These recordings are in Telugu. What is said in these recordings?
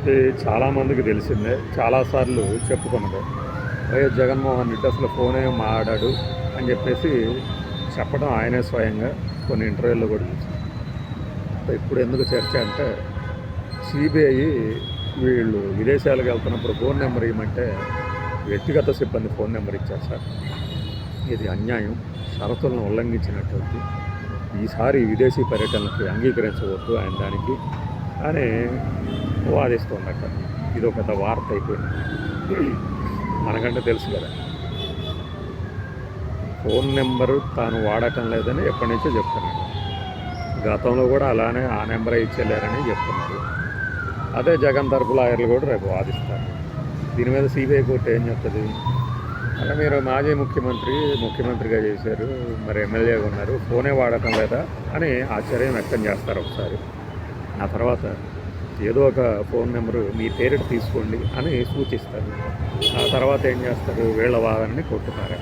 ఇది చాలామందికి తెలిసిందే చాలాసార్లు చెప్పుకున్నదే. వైఎస్ జగన్మోహన్ రెడ్డి అసలు ఫోనే మాడాడు అని చెప్పేసి చెప్పడం ఆయనే స్వయంగా కొన్ని ఇంటర్వ్యూల్లో కూడా చూసాం ఇప్పుడు ఎందుకు చర్చ అంటే సిబిఐ వీళ్ళు విదేశాలకు వెళ్తున్నప్పుడు ఫోన్ నెంబర్ ఇవ్వమంటే వ్యక్తిగత సిబ్బంది ఫోన్ నెంబర్ ఇచ్చారు సార్. ఇది అన్యాయం షరతులను ఉల్లంఘించినటువంటి ఈసారి విదేశీ పర్యటనలకు అంగీకరించవద్దు ఆయన దానికి. అని వాదిస్తుందట. ఇది ఒక పెద్ద వార్త అయిపోయింది మనకంటే తెలుసు కదా. ఫోన్ నెంబరు తాను వాడటం లేదని ఎప్పటి నుంచో చెప్తున్నాడు. గతంలో కూడా అలానే ఆ నెంబరే ఇచ్చేలేరని చెప్తున్నారు అదే జగన్ తరపు లాయర్లు కూడా రేపు వాదిస్తారు. దీని మీద సిబిఐ కోర్టు ఏం చెప్తుంది? అలా మీరు మాజీ ముఖ్యమంత్రి ముఖ్యమంత్రిగా చేశారు మరి ఎమ్మెల్యేగా ఉన్నారు ఫోనే వాడటం లేదా అని ఆశ్చర్యం వ్యక్తం చేస్తారు ఒకసారి. ఆ తర్వాత ఏదో ఒక ఫోన్ నెంబరు మీ పేరెట్ తీసుకోండి అని సూచిస్తారు. ఆ తర్వాత ఏం చేస్తారు? వీళ్ళ వాదనని కొట్టుతారు.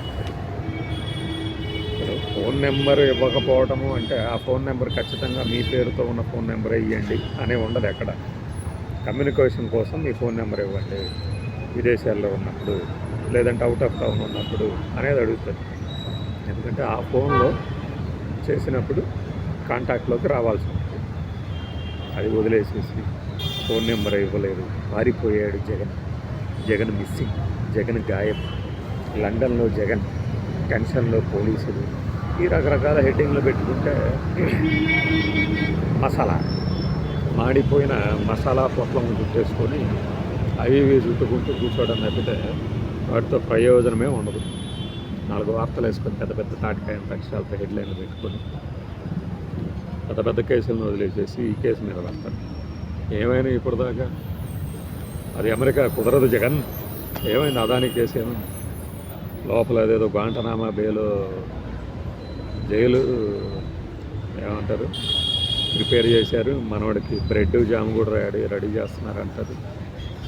ఫోన్ నెంబర్ ఇవ్వకపోవడము అంటే ఆ ఫోన్ నెంబర్ ఖచ్చితంగా మీ పేరుతో ఉన్న ఫోన్ నెంబర్ ఇవ్వండి అనే ఉండదు ఎక్కడ. కమ్యూనికేషన్ కోసం మీ ఫోన్ నెంబర్ ఇవ్వండి. విదేశాల్లో ఉన్నప్పుడు లేదంటే అవుట్ ఆఫ్ టౌన్ ఉన్నప్పుడు అనేది అడుగుతుంది ఎందుకంటే ఆ ఫోన్లో చేసినప్పుడు కాంటాక్ట్లోకి రావాల్సి ఉంటుంది. అది వదిలేసేసి ఫోన్ నెంబర్ ఇవ్వలేదు. పారిపోయాడు జగన్. జగన్ మిస్సింగ్ జగన్ గాయం లండన్లో జగన్. టెన్షన్లో పోలీసులు. ఈ రకరకాల హెడ్డింగ్లు పెట్టుకుంటే మసాలా. మాడిపోయిన మసాలా పొట్లం చుట్టేసుకొని అవి ఇవి చుట్టుకుంటూ కూర్చోవడం తప్పితే వాటితో ప్రయోజనమే ఉండదు. నాలుగు వార్తలు వేసుకొని పెద్ద పెద్ద తాటికాయ అక్షరాలతో హెడ్లైన్లు పెట్టుకొని పెద్ద పెద్ద కేసులను వదిలేసేసి ఈ కేసు మీద పడతారు ఏమైనా ఇప్పుడు దాకా అది అమెరికా కుదరదు జగన్. ఏమైంది? అదాని కేసు ఏమైంది? లోపల అదేదో గాంటనామా బేలు జైలు ఏమంటారు? ప్రిపేర్ చేశారు. మనవాడికి బ్రెడ్ జామ్ కూడా రెడీ రెడీ చేస్తున్నారు అంటారు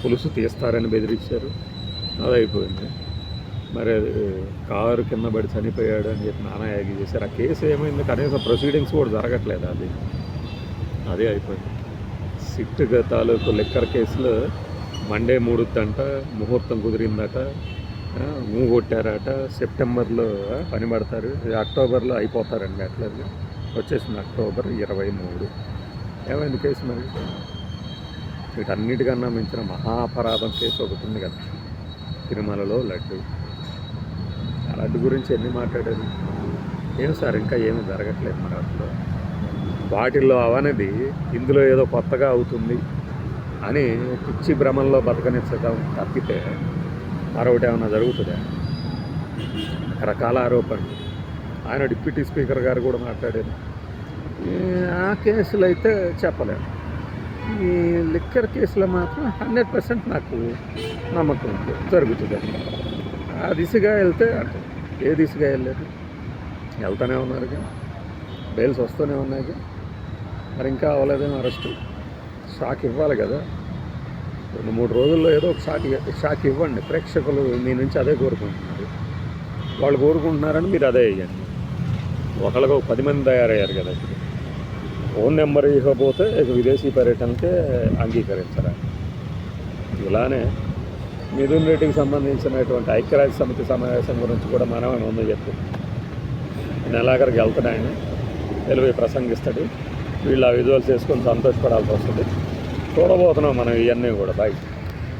పులుసు తీస్తారని బెదిరించారు. అది అయిపోయింది. మరి అది కారు కింద పడి చనిపోయాడు అని చెప్పి నానా యాగి చేశారు. ఆ కేసు ఏమైంది? కనీసం ప్రొసీడింగ్స్ కూడా జరగట్లేదు అది. అదే అయిపోయింది. సిట్ తాలూకు లిక్కర్ కేసులో మండే మూడుద్దంట ముహూర్తం కుదిరిందట ఊ కొట్టారట సెప్టెంబర్లో పనిపడతారు పని పడతారు అక్టోబర్లో అయిపోతారండి అట్లనే. వచ్చేసింది అక్టోబర్ ఇరవై మూడు. ఏమైంది కేసు మరి? వీటన్నిటికన్నా మించిన మహాపరాధం కేసు ఒకటి ఉంది కదా. తిరుమలలో లడ్డు. ఆ గురించి ఎన్ని మాట్లాడారు? ఏం సార్ ఇంకా ఏమి జరగట్లేదు మరి అందులో వాటిల్లో అవనది ఇందులో ఏదో కొత్తగా అవుతుంది అని పిచ్చి భ్రమంలో బతకనిచ్చడం తప్పితే మరొకటి ఏమైనా జరుగుతుందా? రకరకాల ఆరోపణలు. ఆయన డిప్యూటీ స్పీకర్ గారు కూడా మాట్లాడారు. ఆ కేసులు అయితే చెప్పలేము. ఈ లిక్కర్ కేసులో మాత్రం హండ్రెడ్ పర్సెంట్ నాకు నమ్మకం ఉంది. జరుగుతుంది ఆ దిశగా వెళ్తే అంటే ఏ దిశగా వెళ్ళలేదు. వెళ్తూనే ఉన్నారు బెయిల్స్ వస్తూనే ఉన్నాయి మరి ఇంకా అవ్వలేదేమో అరెస్ట్. షాక్ ఇవ్వాలి కదా. రెండు మూడు రోజుల్లో ఏదో ఒక షాక్ షాక్ ఇవ్వండి. ప్రేక్షకులు మీ నుంచి అదే కోరుకుంటున్నారు. వాళ్ళు కోరుకుంటున్నారని మీరు అదే వేయండి ఒకళ్ళకి ఒక పది మంది తయారయ్యారు కదా ఇప్పుడు. ఫోన్ నెంబర్ ఇవ్వకపోతే విదేశీ పర్యటనకే అంగీకరించరా ఇలానే మిథున్ రెడ్డికి సంబంధించినటువంటి ఐక్యరాజ్య సమితి సమావేశం గురించి కూడా మనం ఉందో చెప్పు. నెలాఖరికి వెళ్తాడు ఆయన. తెలివి ప్రసంగిస్తాడు. వీళ్ళు ఆ విజువల్స్ వేసుకొని సంతోషపడాల్సి వస్తుంది. చూడబోతున్నాం మనం ఇవన్నీ కూడా. బయట